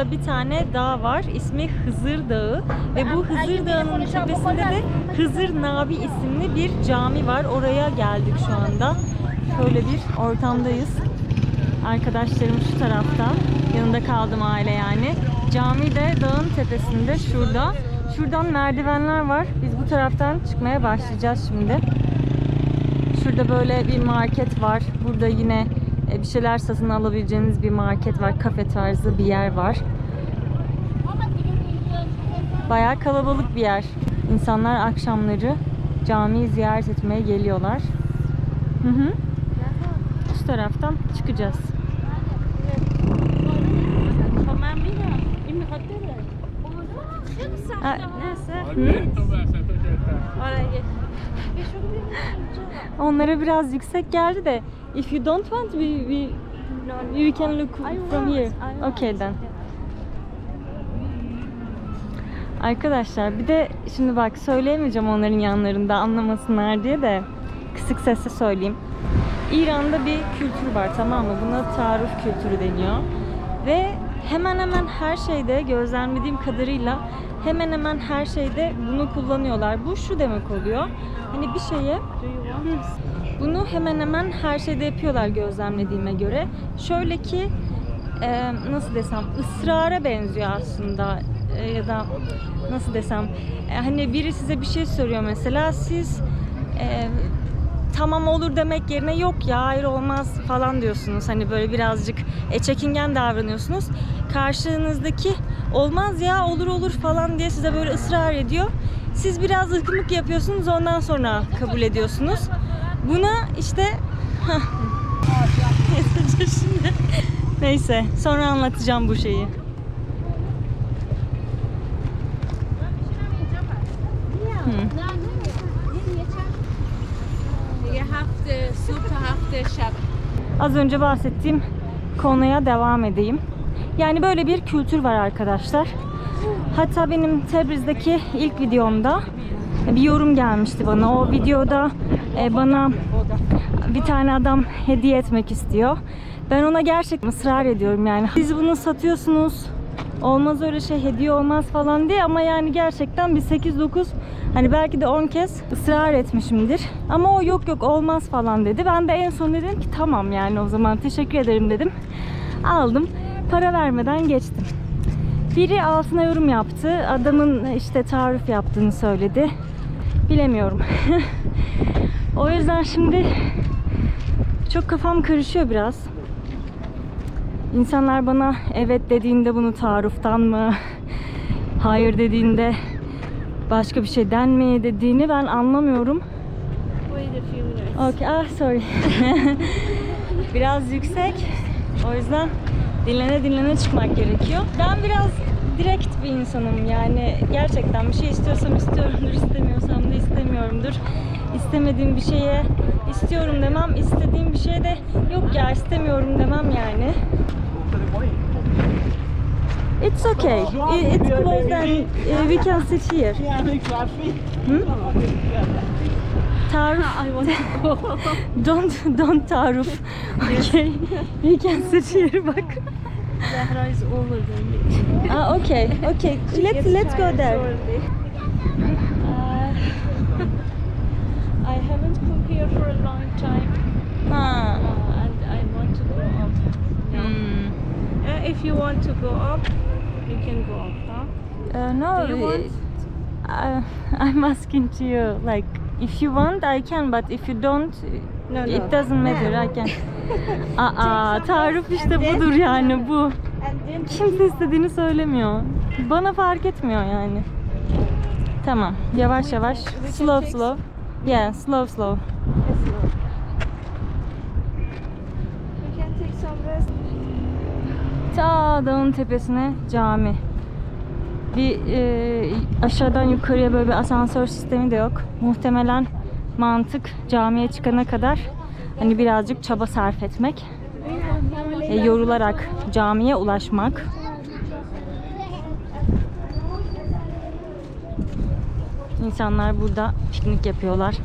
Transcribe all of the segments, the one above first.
Burada bir tane dağ var. İsmi Hızır Dağı. Ve bu Hızır Dağı'nın tepesinde de Hızır Nabi isimli bir cami var. Oraya geldik şu anda. Şöyle bir ortamdayız. Arkadaşlarım şu tarafta. Yanında kaldım aile yani. Cami de dağın tepesinde şurada. Şuradan merdivenler var. Biz bu taraftan çıkmaya başlayacağız şimdi. Şurada böyle bir market var. Burada yine bir şeyler satın alabileceğiniz bir market var. Kafe tarzı bir yer var. Bayağı kalabalık bir yer. İnsanlar akşamları camiyi ziyaret etmeye geliyorlar. Hı hı. Şu taraftan çıkacağız. Ha, Onlara biraz yüksek geldi de if you don't want we, we you can look from here. Okay then. Arkadaşlar bir de şimdi bak söyleyemeyeceğim onların yanlarında anlamasınlar diye de kısık sesle söyleyeyim. İran'da bir kültür var tamam mı? Buna tarif kültürü deniyor. Ve hemen hemen her şeyde gözlemlediğim kadarıyla hemen hemen her şeyde bunu kullanıyorlar. Bu şu demek oluyor. Hani bir şeye bunu hemen hemen her şeyde yapıyorlar gözlemlediğime göre. Şöyle ki e, nasıl desem ısrara benziyor aslında E, ya da nasıl desem e, hani biri size bir şey soruyor mesela siz e, tamam olur demek yerine yok ya hayır olmaz falan diyorsunuz. Hani böyle birazcık e, çekingen davranıyorsunuz. Karşınızdaki olmaz ya olur olur falan diye size böyle ısrar ediyor. Siz biraz ıkımık yapıyorsunuz ondan sonra kabul ediyorsunuz. Buna işte... şimdi. Neyse sonra anlatacağım bu şeyi. Az önce bahsettiğim konuya devam edeyim. Yani böyle bir kültür var arkadaşlar. Hatta benim Tebriz'deki ilk videomda bir yorum gelmişti bana. O videoda e, bana bir tane adam hediye etmek istiyor. Ben ona gerçekten ısrar ediyorum yani. Siz bunu satıyorsunuz. Olmaz öyle şey hediye olmaz falan diye ama yani gerçekten bir 8-9 hani belki de 10 kez ısrar etmişimdir. Ama o yok yok olmaz falan dedi. Ben de en son dedim ki tamam yani o zaman teşekkür ederim dedim. Aldım. Para vermeden geçtim. Biri altına yorum yaptı. Adamın işte tarif yaptığını söyledi. Bilemiyorum. o yüzden şimdi çok kafam karışıyor biraz. İnsanlar bana evet dediğinde bunu tariftan mı, hayır dediğinde başka bir şeyden mi dediğini ben anlamıyorum. Okay, ah sorry. biraz yüksek. O yüzden dinlene dinlene çıkmak gerekiyor. Ben biraz direkt bir insanım yani gerçekten bir şey istiyorsam istiyorumdur, istemiyorsam da istemiyorumdur. İstemediğim bir şeye istiyorum demem, istediğim bir şeye de yok ya istemiyorum demem yani. It's okay. It- It's closed and uh, we can sit here. I want to go. Don't don't tarif. Okay. We can sit here bak. Zahra is over there. Ah okay. Okay. Let's let's go there. Uh, I haven't come here for a long time uh, and I want to go up. now. Hmm. Uh, if you want to go up, you can go up, huh? Uh, no. Do you want? Uh, I'm asking to you like if you want I can but if you don't No, no. it doesn't matter I can. Aa tarif işte budur yani bu. Kimse istediğini söylemiyor. Bana fark etmiyor yani. Tamam. Yavaş yavaş. Slow slow. Yeah, slow slow. Ta dağın tepesine cami. Bir e, aşağıdan yukarıya böyle bir asansör sistemi de yok. Muhtemelen mantık camiye çıkana kadar hani birazcık çaba sarf etmek. E, yorularak camiye ulaşmak. İnsanlar burada piknik yapıyorlar.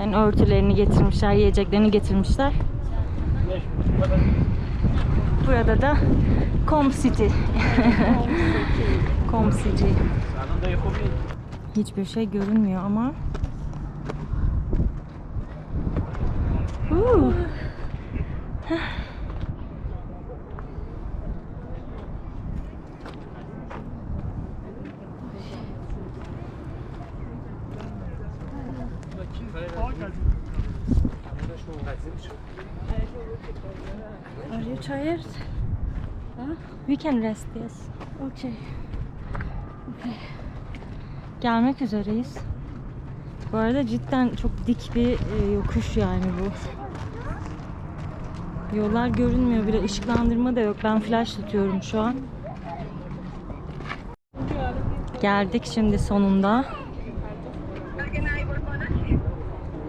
Yani örtülerini getirmişler, yiyeceklerini getirmişler. Burada da Com City. Com City. Hiçbir şey görünmüyor ama. Huu. Are you tired? Huh? We can rest, yes. Okay. Gelmek üzereyiz. Bu arada cidden çok dik bir e, yokuş yani bu. Yollar görünmüyor bile ışıklandırma da yok. Ben flash tutuyorum şu an. Geldik şimdi sonunda.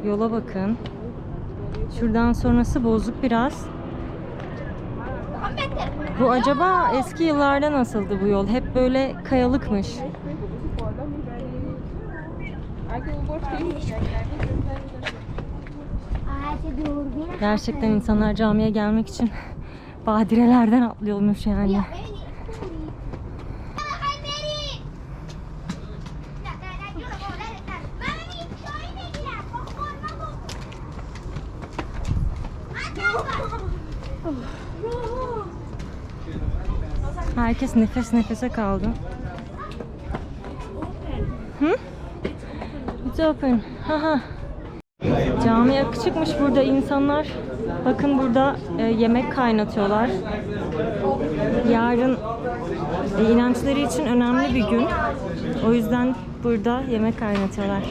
Yola bakın. Şuradan sonrası bozuk biraz. Bu acaba eski yıllarda nasıldı bu yol? Hep böyle kayalıkmış. Gerçekten insanlar camiye gelmek için badirelerden atlıyormuş yani. Herkes nefes nefese kaldı. Haha. Cami çıkmış burada insanlar. Bakın burada e, yemek kaynatıyorlar. Yarın e, inançları için önemli bir gün. O yüzden burada yemek kaynatıyorlar.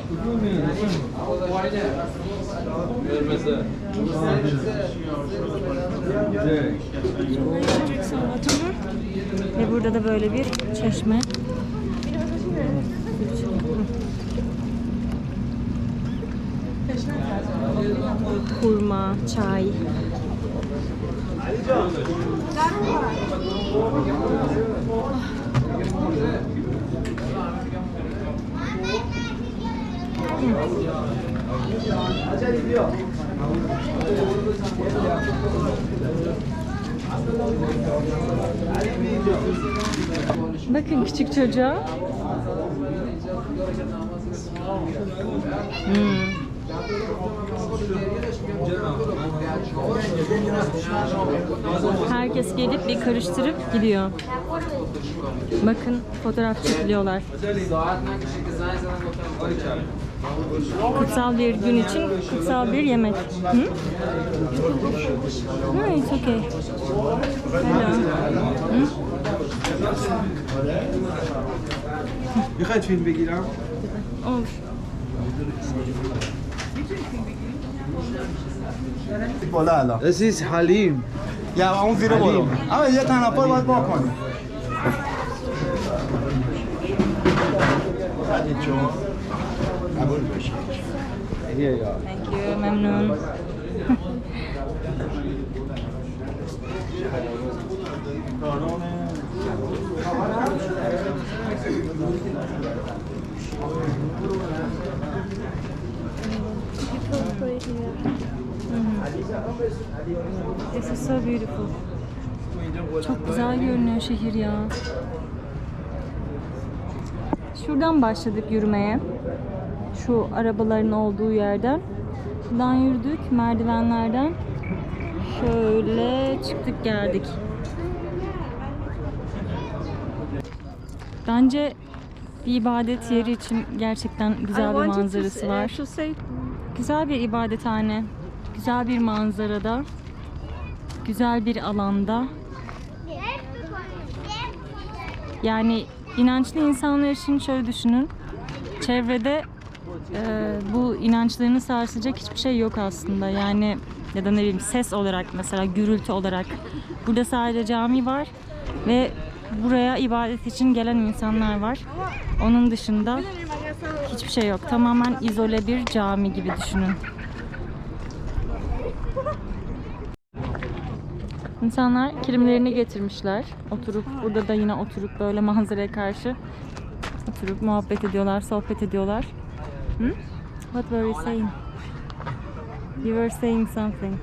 Ve burada da böyle bir çeşme. Hurma, çay. Bakın küçük çocuğa. Hmm. Herkes gelip bir karıştırıp gidiyor. Bakın fotoğraf çekiliyorlar. Kutsal bir gün için kutsal bir yemek. Hı? No, it's okay. Hello. Hı? Wie gaat het vinden, Begila? بالا الان This is حلیم یا اون زیر برو اما یه تنفر باید با کنیم قبول بشه Here you are. Thank you. Memnun. This is so beautiful. Çok güzel görünüyor şehir ya. Şuradan başladık yürümeye. Şu arabaların olduğu yerden. Şuradan yürüdük merdivenlerden. Şöyle çıktık geldik. Bence bir ibadet yeri için gerçekten güzel bir manzarası var. Güzel bir ibadethane, güzel bir manzarada, güzel bir alanda. Yani inançlı insanlar için şöyle düşünün. Çevrede e, bu inançlarını sarsacak hiçbir şey yok aslında. Yani ya da ne bileyim ses olarak mesela gürültü olarak. Burada sadece cami var ve buraya ibadet için gelen insanlar var. Onun dışında hiçbir şey yok. Tamamen izole bir cami gibi düşünün. İnsanlar kilimlerini getirmişler. Oturup burada da yine oturup böyle manzaraya karşı oturup muhabbet ediyorlar, sohbet ediyorlar. Hmm? What were you saying? You were saying something.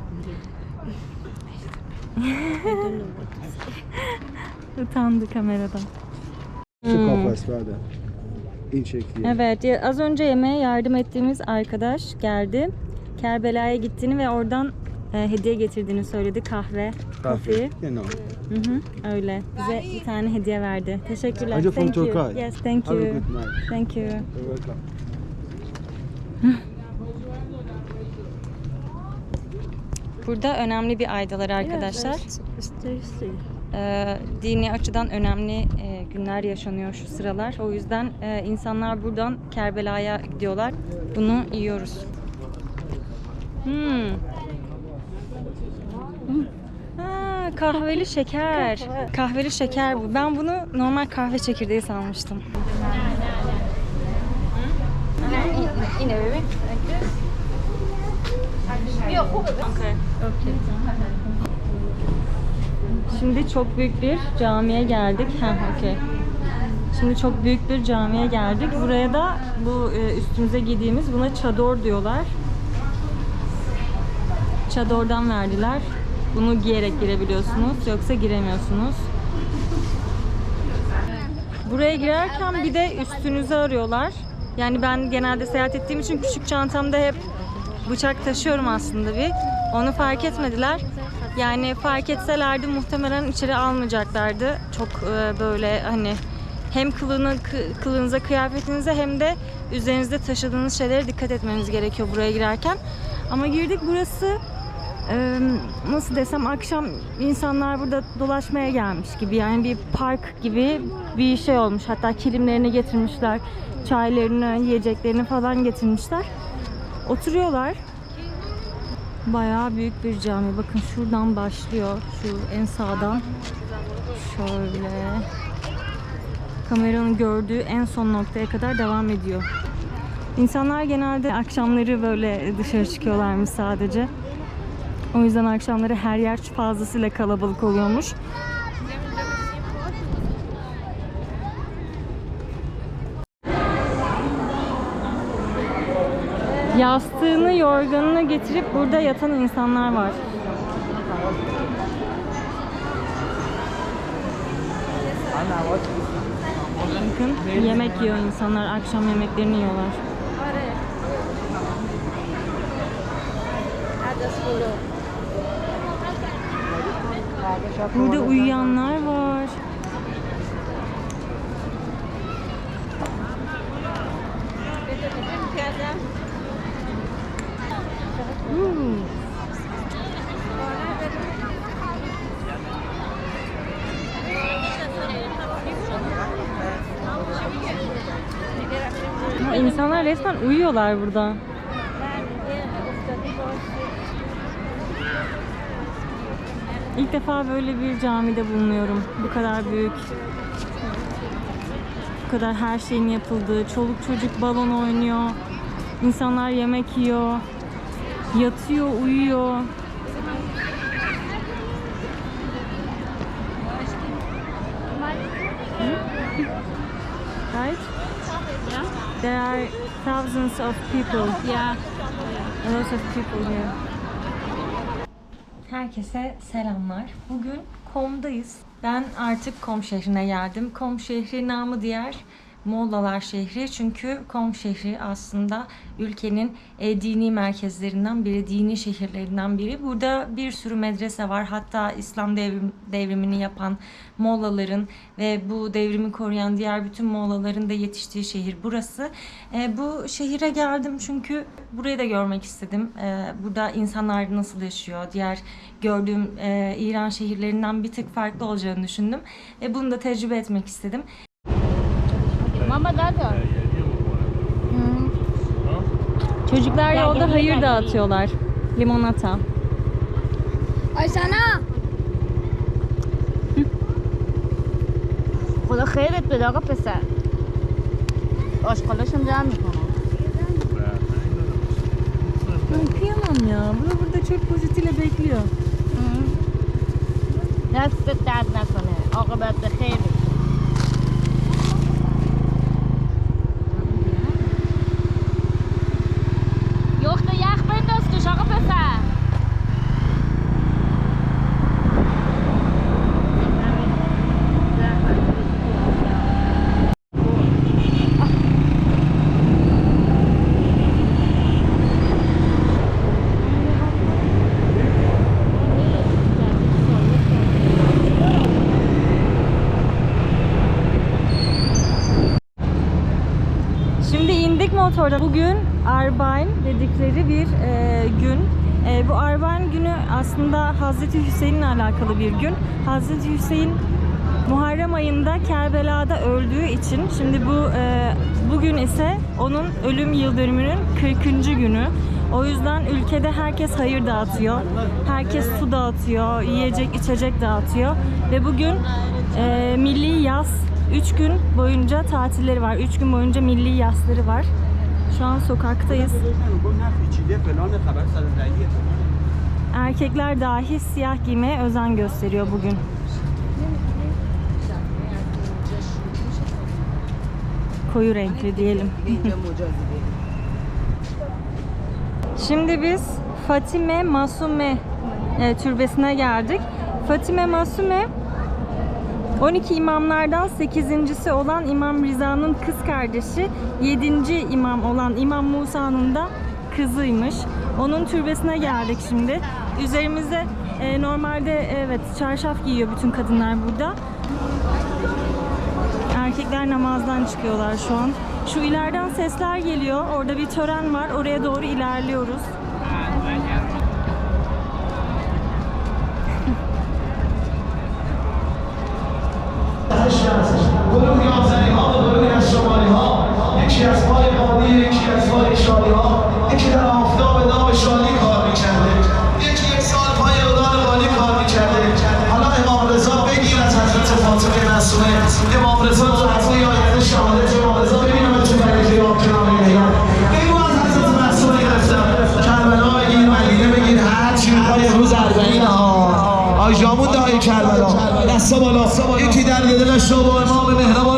Utandı kameradan. چه inçekliği. Evet az önce yemeğe yardım ettiğimiz arkadaş geldi. Kerbela'ya gittiğini ve oradan e, hediye getirdiğini söyledi. Kahve, coffee. Genau. Hı hı, öyle. Bize bir tane hediye verdi. Teşekkürler. Acı from thank you. Yes, thank Have a you. Thank you. You're. Burada önemli bir aydalar arkadaşlar. Ee, dini açıdan önemli e, günler yaşanıyor şu sıralar. O yüzden e, insanlar buradan Kerbela'ya gidiyorlar. Bunu yiyoruz. Hmm. Ha, kahveli şeker. Kahveli şeker bu. Ben bunu normal kahve çekirdeği sanmıştım. Şimdi çok büyük bir camiye geldik. Ha, okey. Şimdi çok büyük bir camiye geldik. Buraya da bu e, üstümüze giydiğimiz buna çador diyorlar. Çadordan verdiler. Bunu giyerek girebiliyorsunuz yoksa giremiyorsunuz. Buraya girerken bir de üstünüzü arıyorlar. Yani ben genelde seyahat ettiğim için küçük çantamda hep bıçak taşıyorum aslında bir. Onu fark etmediler. Yani fark etselerdi muhtemelen içeri almayacaklardı. Çok e, böyle hani hem kılığına, kı- kılığınıza, kıyafetinize hem de üzerinizde taşıdığınız şeylere dikkat etmeniz gerekiyor buraya girerken. Ama girdik burası e, nasıl desem akşam insanlar burada dolaşmaya gelmiş gibi yani bir park gibi bir şey olmuş. Hatta kilimlerini getirmişler, çaylarını, yiyeceklerini falan getirmişler. Oturuyorlar. Bayağı büyük bir cami. Bakın şuradan başlıyor. Şu en sağdan. Şöyle. Kameranın gördüğü en son noktaya kadar devam ediyor. İnsanlar genelde akşamları böyle dışarı çıkıyorlarmış sadece. O yüzden akşamları her yer fazlasıyla kalabalık oluyormuş. Yastığını, yorganını getirip burada yatan insanlar var. Bakın yemek yiyor insanlar, akşam yemeklerini yiyorlar. Burada uyuyanlar var. Hmm. Ha, İnsanlar uyuyorlar burada. İlk defa böyle bir camide bulunuyorum. Bu kadar büyük. Bu kadar her şeyin yapıldığı. Çoluk çocuk balon oynuyor. İnsanlar yemek yiyor. Yatıyor, uyuyor. Right? Yeah. There are thousands of people. Yeah. A lot of people here. Herkese selamlar. Bugün Kom'dayız. Ben artık Kom şehrine geldim. Kom şehri namı diğer Mollalar şehri. Çünkü Kom şehri aslında ülkenin e, dini merkezlerinden biri, dini şehirlerinden biri. Burada bir sürü medrese var. Hatta İslam devrim, devrimini yapan Mollaların ve bu devrimi koruyan diğer bütün Mollaların da yetiştiği şehir burası. E, bu şehire geldim çünkü burayı da görmek istedim. E, burada insanlar nasıl yaşıyor, diğer gördüğüm e, İran şehirlerinden bir tık farklı olacağını düşündüm. Ve bunu da tecrübe etmek istedim. Mama dada. Çocuklar yolda hayır dağıtıyorlar. Limonata. Ay sana. خدا خیرت بده آقا پسر آشغالاشم جمع میکنم Ben kıyamam ya. Bu burada çöp poşetiyle bekliyor. دستت درد نکنه عاقبت به Soracağım. Bugün Arbain dedikleri bir e, gün. E, bu Arbain günü aslında Hazreti Hüseyin'le alakalı bir gün. Hazreti Hüseyin Muharrem ayında Kerbela'da öldüğü için şimdi bu e, bugün ise onun ölüm yıl dönümünün 40. günü. O yüzden ülkede herkes hayır dağıtıyor. Herkes su dağıtıyor, yiyecek içecek dağıtıyor. Ve bugün e, milli yaz 3 gün boyunca tatilleri var. 3 gün boyunca milli yasları var. Şu an sokaktayız. Erkekler dahi siyah giymeye özen gösteriyor bugün. Koyu renkli diyelim. Şimdi biz Fatime Masume e, türbesine geldik. Fatime Masume 12 imamlardan 8.si olan İmam Riza'nın kız kardeşi 7. imam olan İmam Musa'nın da kızıymış. Onun türbesine geldik şimdi. Üzerimizde e, normalde evet çarşaf giyiyor bütün kadınlar burada. Erkekler namazdan çıkıyorlar şu an. Şu ileriden sesler geliyor. Orada bir tören var. Oraya doğru ilerliyoruz. گروهی آذری ها و گروهی از شمالی ها یکی از پای قالی یکی از پای شالی ها یکی در সময় মৌলিন মেহরাবান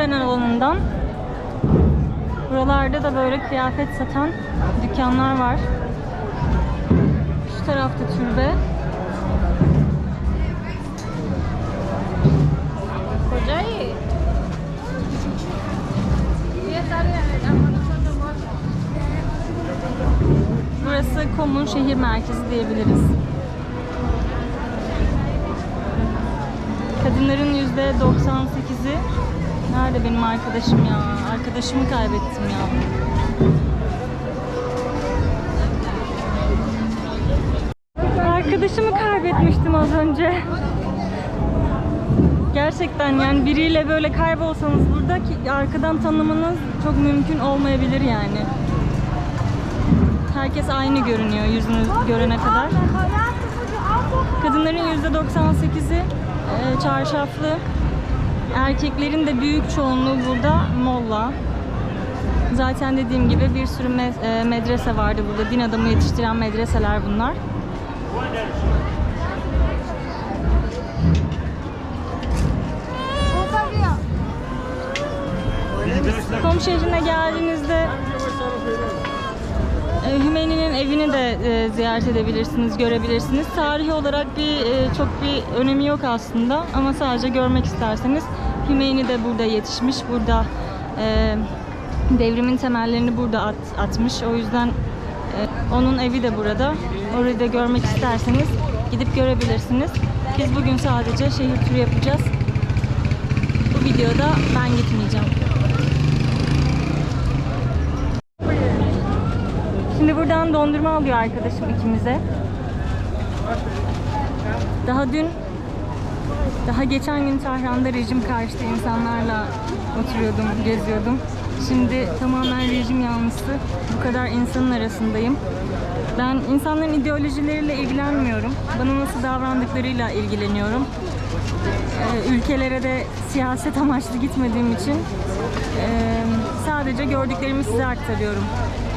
Öğren alanından. Buralarda da böyle kıyafet satan dükkanlar var. Şu tarafta türbe. Kocayı. Burası Komun şehir merkezi diyebiliriz. Kadınların %98'i Nerede benim arkadaşım ya? Arkadaşımı kaybettim ya. Arkadaşımı kaybetmiştim az önce. Gerçekten yani biriyle böyle kaybolsanız burada ki arkadan tanımanız çok mümkün olmayabilir yani. Herkes aynı görünüyor yüzünü görene kadar. Kadınların %98'i e, çarşaflı. Erkeklerin de büyük çoğunluğu burada molla. Zaten dediğim gibi bir sürü e, medrese vardı burada. Din adamı yetiştiren medreseler bunlar. Kom şehrine geldiğinizde e, Hümeyni'nin evini de e, ziyaret edebilirsiniz, görebilirsiniz. Tarihi olarak bir çok bir önemi yok aslında ama sadece görmek isterseniz Hümeyni de burada yetişmiş, burada e, devrimin temellerini burada at- atmış. O yüzden e, onun evi de burada. Orayı da görmek isterseniz gidip görebilirsiniz. Biz bugün sadece şehir turu yapacağız. Bu videoda ben gitmeyeceğim. Şimdi buradan dondurma alıyor arkadaşım ikimize. Daha dün, daha geçen gün Tahran'da rejim karşıtı insanlarla oturuyordum, geziyordum. Şimdi tamamen rejim yanlısı bu kadar insanın arasındayım. Ben insanların ideolojileriyle ilgilenmiyorum. Bana nasıl davrandıklarıyla ilgileniyorum. Ee, ülkelere de siyaset amaçlı gitmediğim için e, sadece gördüklerimi size aktarıyorum.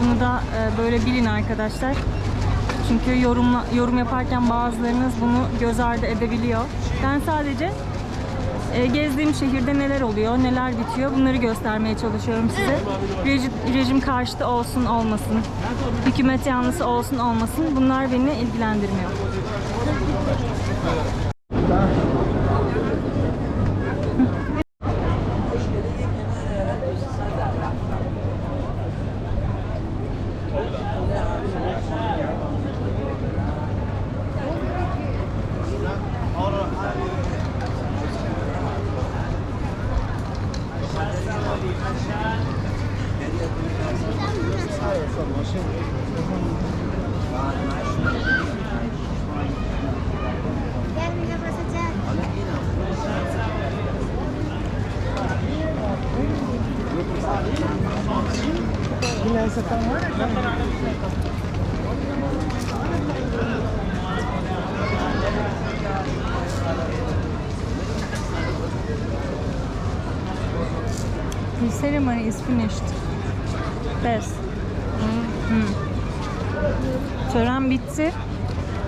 Bunu da e, böyle bilin arkadaşlar. Çünkü yorumla, yorum yaparken bazılarınız bunu göz ardı edebiliyor. Ben sadece e, gezdiğim şehirde neler oluyor, neler bitiyor bunları göstermeye çalışıyorum size. Rejim, rejim karşıtı olsun olmasın, hükümet yanlısı olsun olmasın bunlar beni ilgilendirmiyor. The ceremony is finished. Best. Hmm. Tören bitti.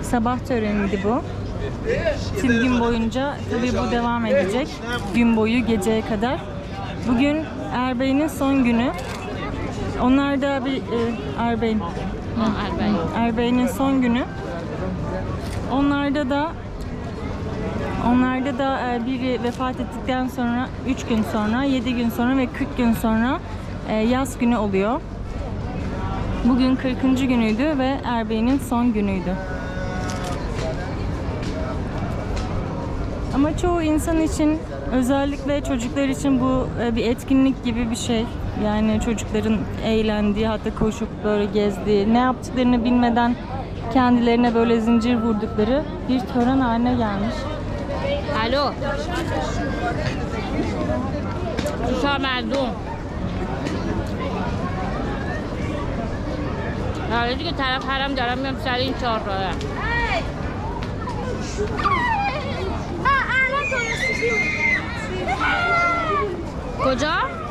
Sabah töreniydi bu. Tüm gün boyunca tabii bu devam edecek. Gün boyu geceye kadar. Bugün Erbey'in son günü. Onlar da bir e, Erbey'in. Erbey'in son günü. Onlarda da Onlarda da e, biri vefat ettikten sonra 3 gün sonra, 7 gün sonra ve 40 gün sonra e, yaz günü oluyor. Bugün 40. günüydü ve Erbey'in son günüydü. Ama çoğu insan için özellikle çocuklar için bu e, bir etkinlik gibi bir şey. Yani çocukların eğlendiği hatta koşup böyle gezdiği, ne yaptıklarını bilmeden kendilerine böyle zincir vurdukları bir tören haline gelmiş. الو چشا مردم حالا دیگه طرف حرم دارم میام سر این چهار راه Koca?